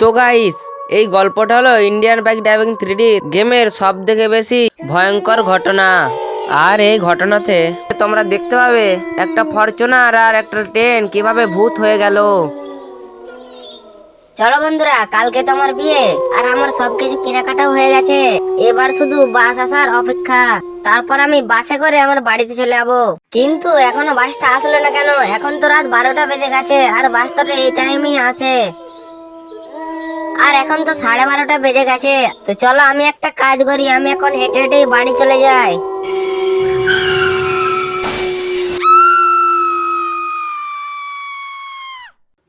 তো গাইস এই গল্পটা হলো ইন্ডিয়ান বাইক ড্রাইভিং থ্রি গেমের সব থেকে বেশি ভয়ঙ্কর ঘটনা। আর এই ঘটনাতে তোমরা দেখতে পাবে একটা ফরচুনার আর একটা ট্রেন কীভাবে ভূত হয়ে গেল। চলো বন্ধুরা, কালকে তো আমার বিয়ে, আর আমার সবকিছু কেনাকাটাও হয়ে গেছে। এবার শুধু বাস আসার অপেক্ষা। তারপর আমি বাসে করে আমার বাড়িতে চলে যাব। কিন্তু এখনও বাসটা আসলো না কেন? এখন তো রাত বারোটা বেজে গেছে, আর বাস তো এই টাইমেই আসে। আর এখন তো সাড়ে বারোটা বেজে গেছে। তো চলো আমি একটা কাজ করি, আমি এখন হেঁটে হেঁটে বাড়ি চলে যাই।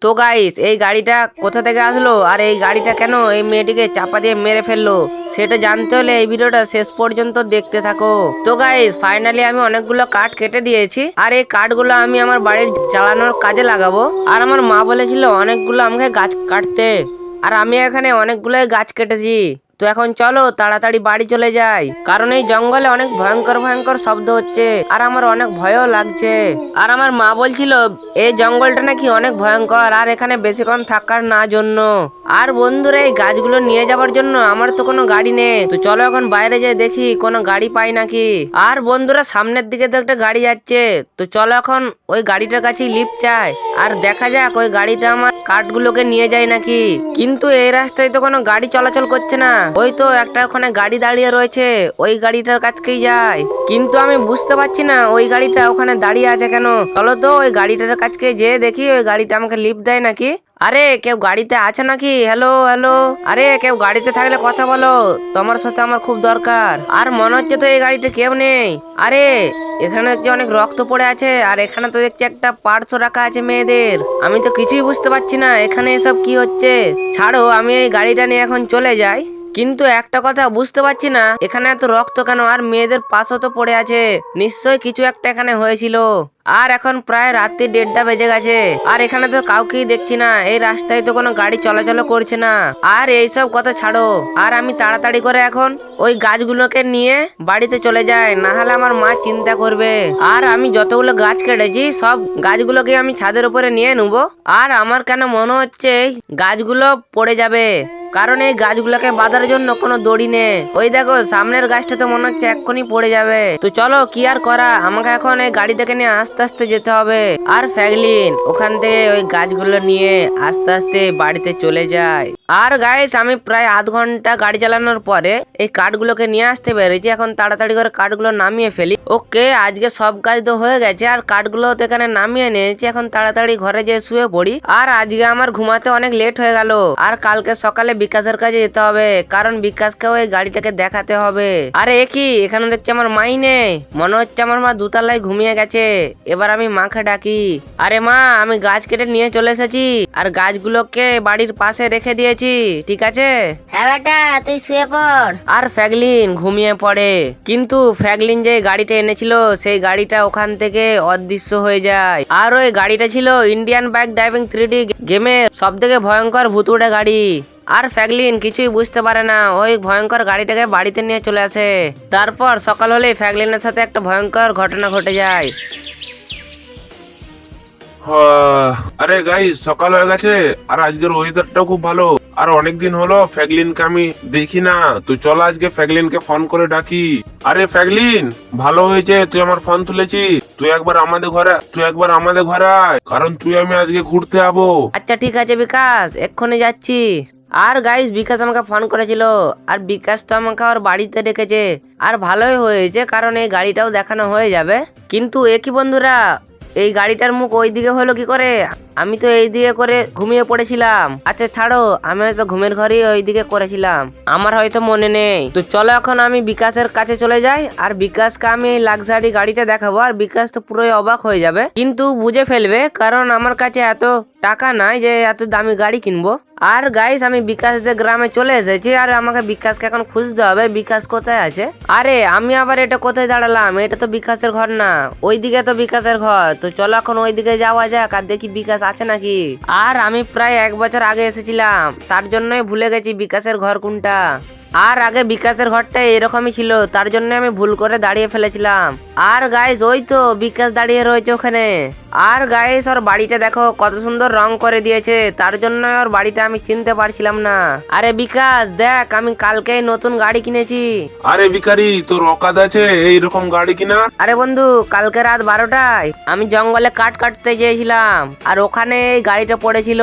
তো গাইস এই গাড়িটা কোথা থেকে আসলো? আর এই গাড়িটা কেন এই মেয়েটিকে চাপা দিয়ে মেরে ফেলল? সেটা জানতে হলে এই ভিডিওটা শেষ পর্যন্ত দেখতে থাকো। তো গাইস ফাইনালি আমি অনেকগুলো কাঠ কেটে দিয়েছি। আর এই কাঠগুলো আমি আমার বাড়ির জ্বালানোর কাজে লাগাবো। আর আমার মা বলেছিল অনেকগুলো আমাকে গাছ কাটতে। আর আমি এখানে অনেকগুলোই গাছ কেটেছি। তো এখন চলো, তাড়াতাড়ি বাড়ি চলে যাই। কারণ এই জঙ্গলে অনেক ভয়ঙ্কর ভয়ঙ্কর শব্দ হচ্ছে। আর আমার অনেক ভয়ও লাগছে। আর আমার মা বলছিল এই জঙ্গলটা নাকি অনেক ভয়ঙ্কর, আর এখানে বেশিক্ষণ থাকার না জন্য। আর বন্ধুরা, এই গাছগুলো নিয়ে যাওয়ার জন্য আমার তো কোনো গাড়ি নেই। তো চলো এখন বাইরে যাই দেখি কোনো গাড়ি পাই নাকি। আর বন্ধুরা, সামনের দিকে তো একটা গাড়ি যাচ্ছে। তো চলো এখন ওই গাড়িটার কাছেই লিফট চাই। আর দেখা যাক ওই গাড়িটা আমার কাঠগুলোকে নিয়ে যায় নাকি। কিন্তু এই রাস্তায় তো কোনো গাড়ি চলাচল করছে না। ওই তো একটা ওখানে গাড়ি দাঁড়িয়ে রয়েছে। ওই গাড়িটার কাছকেই যায়। কিন্তু আমি বুঝতে পারছি না, ওই গাড়িটা ওখানে দাঁড়িয়ে আছে কেন। চলো তো ওই গাড়িটার কাছকে যেয়ে দেখি ওই গাড়িটা আমাকে লিফট দেয় নাকি? আরে, কেউ গাড়িতে আছে নাকি? হ্যালো হ্যালো আরে, কেউ গাড়িতে থাকলে কথা বলো। তোমার সাথে আমার খুব দরকার। আর মনে হচ্ছে তো এই গাড়িতে কেউ নেই। আরে, এখানে দেখছি অনেক রক্ত পড়ে আছে, আর এখানে তো দেখছি একটা পার্শ্ব রাখা আছে মেয়েদের। আমি তো কিছুই বুঝতে পারছি না, এখানে এসব কি হচ্ছে? ছাড়ো, আমি এই গাড়িটা নিয়ে এখন চলে যাই। কিন্তু একটা কথা বুঝতে পারছি না, এখানে এত রক্ত কেন আর মেয়েদের পাশও তো পড়ে আছে? নিশ্চয়ই কিছু একটা এখানে হয়েছিল। আর এখন প্রায় রাত্রি দেড়টা বেজে গেছে। আর এখানে তো কাউকেই দেখছি না, এই রাস্তায় তো কোনো গাড়ি চলাচল করছে না। আর এইসব কথা ছাড়ো। আর আমি তাড়াতাড়ি করে এখন ওই গাছগুলোকে নিয়ে বাড়িতে চলে যাই না হলে আমার মা চিন্তা করবে। আর আমি যতগুলো গাছ কেটেছি, সব গাছগুলোকে আমি ছাদের উপরে নিয়ে নেব। আর আমার কেন মনে হচ্ছে গাছগুলো পড়ে যাবে? কারণ এই গাছগুলোকে বাঁধার জন্য কোনো দড়ি নেই। ওই দেখো, সামনের গাছটা তো মনে হচ্ছে এক্ষুনি পড়ে যাবে। তো চলো, কি আর করা? আমাকে এখন এই গাড়িটাকে নিয়ে আস্তে আস্তে যেতে হবে। আর ফ্যাগলিন, ওখান থেকে ওই গাছগুলো নিয়ে আস্তে আস্তে বাড়িতে চলে যায় আর গাইস আমি প্রায় আধ ঘণ্টা গাড়ি চালানোর পরে এই কাঠগুলোকে নিয়ে আসতে পেরেছি। এখন তাড়াতাড়ি করে কাঠগুলো নামিয়ে ফেলি। ওকে, আজকে সব কাজ তো হয়ে গেছে, আর কাঠগুলো তো এখানে নামিয়ে নিয়েছি। এখন তাড়াতাড়ি ঘরে যেয়ে শুয়ে পড়ি। আর আজকে আমার ঘুমাতে অনেক লেট হয়ে গেল। আর কালকে সকালে বিকাশের কাছে যেতে হবে। কারণ বিকাশকে ওই গাড়িটাকে দেখাতে হবে। আরে কি? এখানে দেখছি আমার মাই নেই। মনে হচ্ছে আমার মা দুতলায় ঘুমিয়ে গেছে। এবার আমি মাকে ডাকি। আরে মা আমি গাছ কেটে নিয়ে চলে এসেছি। আর গাছগুলোকে বাড়ির পাশে রেখে দিয়েছি। ঠিক আছে? হ্যাঁ বেটা তুই শুয়ে পড়। আর ফ্যাগলিন ঘুমিয়ে পড়ে। কিন্তু ফ্যাগলিন যে গাড়িটা এনেছিল সেই গাড়িটা ওখান থেকে অদৃশ্য হয়ে যায়। আর ওই গাড়িটা ছিল Indian bike driving three D গেমের সব থেকে ভয়ঙ্কর ভুতুড়ে গাড়ি। আর ফ্যাগলিন কিছুই বুঝতে পারে না। ওই ভয়ঙ্কর গাড়িটাকে বাড়িতে নিয়ে চলে আসে। তারপর সকাল হলে ফ্যাগলিনের সাথে একটা ভয়ঙ্কর ঘটনা ঘটে যায়। হ্যাঁ, আরে গাইস সকাল হয়ে গেছে। আর আজকের ওয়েদারটাও খুব ভালো। আর অনেকদিন হলো ফ্যাগলিনকে আমি দেখি না। তুই চল আজকে ফ্যাগলিনকে ফোন করে ডাকি। আরে ফ্যাগলিন ভালো হয়েছে তুই আমার ফোন তুলেছি তুই একবার আমাদের ঘরে তুই একবার আমাদের ঘরে আয়। কারণ তুই আমি আজকে ঘুরতে যাব। আচ্ছা ঠিক আছে বিকাশ এক্ষুনি যাচ্ছি। আর গাইস বিকাশ আমাকে ফোন করেছিল। আর বিকাশ তো আমাকে ওর বাড়িতে রেখেছে আর ভালোই হয়েছে কারণ এই গাড়িটাও দেখানো হয়ে যাবে। কিন্তু একই বন্ধুরা, এই গাড়িটার মুখ ওই দিকে হলো কি করে? আমি তো এই দিকে করে ঘুমিয়ে পড়েছিলাম। আচ্ছা ছাড়ো, আমি হয়তো ঘুমের ঘরেই ওই দিকে করেছিলাম। আমার হয়তো মনে নেই। তো চলো এখন আমি বিকাশের কাছে চলে যাই, আর বিকাশকে আমি এই লাক্সারি গাড়িটা দেখাবো, আর বিকাশ তো পুরোই অবাক হয়ে যাবে। কিন্তু বুঝে ফেলবে, কারণ আমার কাছে এত টাকা নাই যে এত দামি গাড়ি কিনবো। আর গাইস আমি বিকাশদের গ্রামে চলে এসেছি, আর আমাকে বিকাশকে এখন খুঁজতে হবে, বিকাশ কোথায় আছে? আরে, আমি আবার এটা কোথায় দাঁড়ালাম? এটা তো বিকাশের ঘর না, ওইদিকে তো বিকাশের ঘর। তো চলো এখন ওইদিকে যাওয়া যাক, আর দেখি বিকাশ আছে নাকি? আর আমি প্রায় এক বছর আগে এসেছিলাম, তার জন্যই ভুলে গেছি বিকাশের ঘর কোনটা। আর আগে বিকাশের ঘরটা এরকমই ছিল তার জন্য আমি ভুল করে দাঁড়িয়ে ফেলেছিলাম। আর গাইস ওই তো বিকাশ দাঁড়িয়ে রয়েছে ওখানে। আর গাইস ওর বাড়িটা দেখো কত সুন্দর রং করে দিয়েছে তার জন্য ওর বাড়িটা আমি চিনতে পারছিলাম না। আরে বিকাশ দেখ আমি কালকেই নতুন গাড়ি কিনেছি। আরে ভিখারি তোর অকাদ আছে এইরকম গাড়ি কিনা আরে বন্ধু কালকে রাত বারোটায় আমি জঙ্গলে কাঠ কাটতে গিয়েছিলাম আর ওখানে এই গাড়িটা পড়েছিল।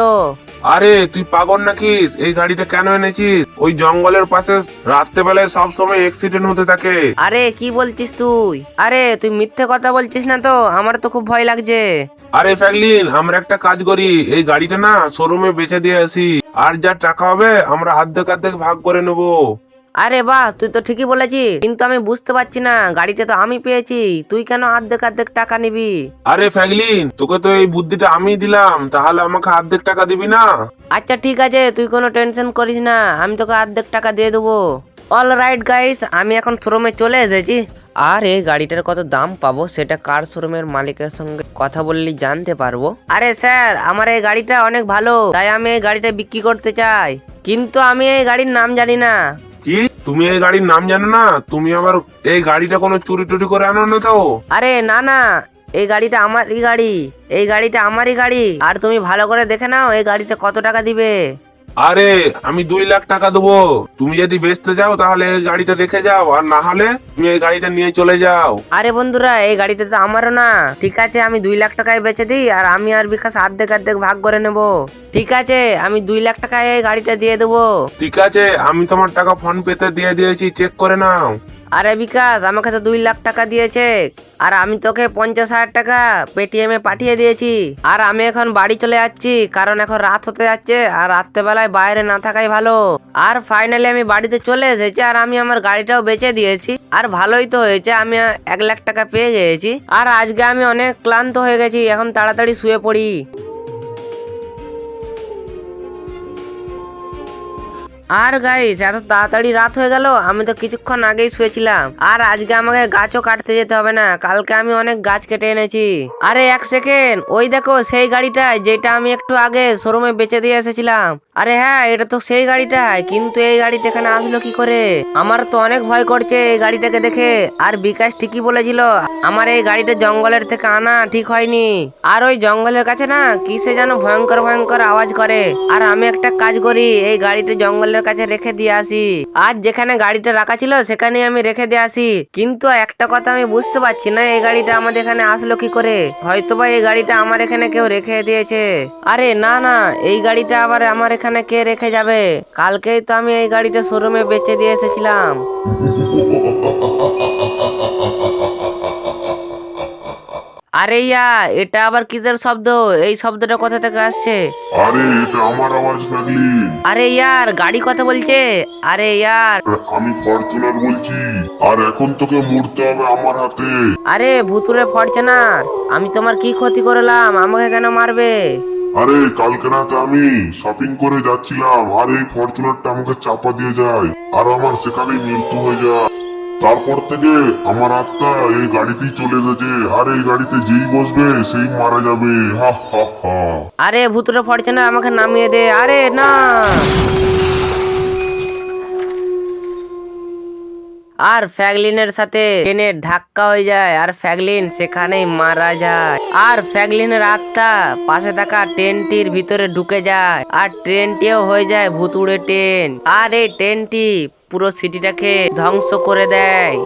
আরে তুই পাগল নাকিস এই গাড়িটা কেন এনেছিস? ওই জঙ্গলের পাশে রাত্রেবেলায় সব সময় অ্যাক্সিডেন্ট হতে থাকে। আরে কি বলছিস তুই? আরে তুই মিথ্যে কথা বলছিস না তো? আমার তো খুব ভয় লাগছে। আরে ফ্যাগলিন আমরা একটা কাজ করি। এই গাড়িটা না শোরুমে বেচে দিয়ে আসি। আর যা টাকা হবে আমরা হাত দেখ ভাগ করে নেব। আরে বাহ তুই তো ঠিকই বলেছিস। কিন্তু আমি বুঝতে পারছি না গাড়িটা তো আমি পেয়েছি। তুই কেন অর্ধেক অর্ধেক টাকা নিবি? আরে ফ্যাগলিন তোকে তো এই বুদ্ধিটা আমি দিলাম তাহলে আমাকে অর্ধেক টাকা দিবি না? আচ্ছা ঠিক আছে তুই কোনো টেনশন করিস না আমি তোকে অর্ধেক টাকা দিয়ে দেবো। অল রাইট গাইস আমি এখন শোরুমে চলে এসেছি। আর এই গাড়িটার কত দাম পাবো সেটা কার শোরুমের মালিকের সঙ্গে কথা বললেই জানতে পারব। আরে স্যার আমার এই গাড়িটা অনেক ভালো তাই আমি এই গাড়িটা বিক্রি করতে চাই। কিন্তু আমি এই গাড়ির নাম জানি না। তুমি এই গাড়ির নাম জানো না? তুমি আবার এই গাড়িটা কোনো চুরি টুরি করে আনো না তো? আরে, না না। এই গাড়িটা আমারই গাড়ি। এই গাড়িটা আমারই গাড়ি। আর তুমি ভালো করে দেখে নাও, এই গাড়িটা কত টাকা দিবে? আরে আমি দুই লাখ টাকা দেবো। তুমি যদি বেচতে যাও তাহলে এই গাড়িটা রেখে যাও। আর না হলে তুমি এই গাড়িটা নিয়ে চলে যাও। আরে বন্ধুরা এই গাড়িটা তো আমারও না। ঠিক আছে আমি দুই লাখ টাকায় বেচে দিই আর আমি আর বিকাশ অর্ধেক অর্ধেক ভাগ করে নেব। ঠিক আছে আমি দুই লাখ টাকায় এই গাড়িটা দিয়ে দেবো। ঠিক আছে আমি তোমার টাকা ফোন পেতে দিয়ে দিয়েছি চেক করে নাও। আরে বিকাশ, আমাকে তো দুই লাখ টাকা দিয়েছে। আর আমি তোকে পঞ্চাশ হাজার টাকা পেটিএম এ পাঠিয়ে দিয়েছি। আর আমি এখন বাড়ি চলে যাচ্ছি, কারণ এখন রাত হতে যাচ্ছে আর রাত্রেবেলায় বাইরে না থাকাই ভালো। আর ফাইনালি আমি বাড়িতে চলে এসেছি আর আমি আমার গাড়িটাও বেচে দিয়েছি। আর ভালোই তো হয়েছে, আমি এক লাখ টাকা পেয়ে গেছি। আর আজকে আমি অনেক ক্লান্ত হয়ে গেছি, এখন তাড়াতাড়ি শুয়ে পড়ি। আর গাইস এত তাড়াতাড়ি রাত হয়ে গেল, আমি তো কিছুক্ষণ আগেই শুয়েছিলাম। আর আজকে আমাকে গাছও কাটতে যেতে হবে না, কালকে আমি অনেক গাছ কেটে এনেছি। আরে এক সেকেন্ড ওই দেখো সেই গাড়িটা যেটা আমি একটু আগে শোরুমে বেচে দিয়ে এসেছিলাম। আরে হ্যাঁ এটা তো সেই গাড়িটাই কিন্তু এই গাড়িটা এখানে আসলো কি করে? আমার তো অনেক ভয় করছে এই গাড়িটাকে দেখে। আর বিকাশ ঠিকই বলেছিল, আমার এই গাড়িটা জঙ্গলের থেকে আনা ঠিক হয়নি। আর ওই জঙ্গলের কাছে না, কিসে যেন ভয়ঙ্কর ভয়ঙ্কর আওয়াজ করে। আর আমি একটা কাজ করি, এই গাড়িটা জঙ্গলের কাছে রেখে দিয়ে আসি। আর যেখানে গাড়িটা রাখা ছিল সেখানে আমি রেখে দিয়ে আসি। কিন্তু একটা কথা আমি বুঝতে পারছি না, এই গাড়িটা আমাদের এখানে আসলো কি করে? হয়তোবা এই গাড়িটা আমার এখানে কেউ রেখে দিয়েছে। আরে, না না, এই গাড়িটা আবার আমার এখানে কে রেখে যাবে? কালকেই তো আমি এই গাড়িটা শোরুমে বেচে দিয়ে এসেছিলাম। আরে ইয়া এটা আবার কিসের শব্দ? এই শব্দটা কোথা থেকে আসছে? আরে এটা আমার আওয়াজ থাকলি। আরে ইয়ার গাড়ি কথা বলছে। আরে ইয়ার। আমি ফরচুনার বলছি। আর এখন তোকে মরতে হবে আমার হাতে। আরে ভুতুরে ফরচুনার আমি তোমার কি ক্ষতি করলাম? আমাকে কেন মারবে? আরে কালকে রাতে আমি শপিং করে যাচ্ছিলাম। আর এই ফরচুনারটা আমাকে চাপা দিয়ে যায়। আর আমার সেখানেই মৃত্যু হয়ে যায়। তারপর থেকে আমার আত্মা এই গাড়িতেই চলে গেছে। আর এই গাড়িতে যেই বসবে, সেই মারা যাবে। আরে ভুতুরে ফরচুনার আমাকে নামিয়ে দে। আরে, না। আর ফ্যাগলিনের সাথে ট্রেনের ধাক্কা হয়ে যায়। আর ফ্যাগলিন সেখানেই মারা যায়। আর ফ্যাগলিনের আত্মা পাশে থাকা ট্রেনটির ভিতরে ঢুকে যায়। আর ট্রেনটিও হয়ে যায় ভুতুড়ে ট্রেন আর এই ট্রেনটি পুরো সিটিটাকে ধ্বংস করে দেয়।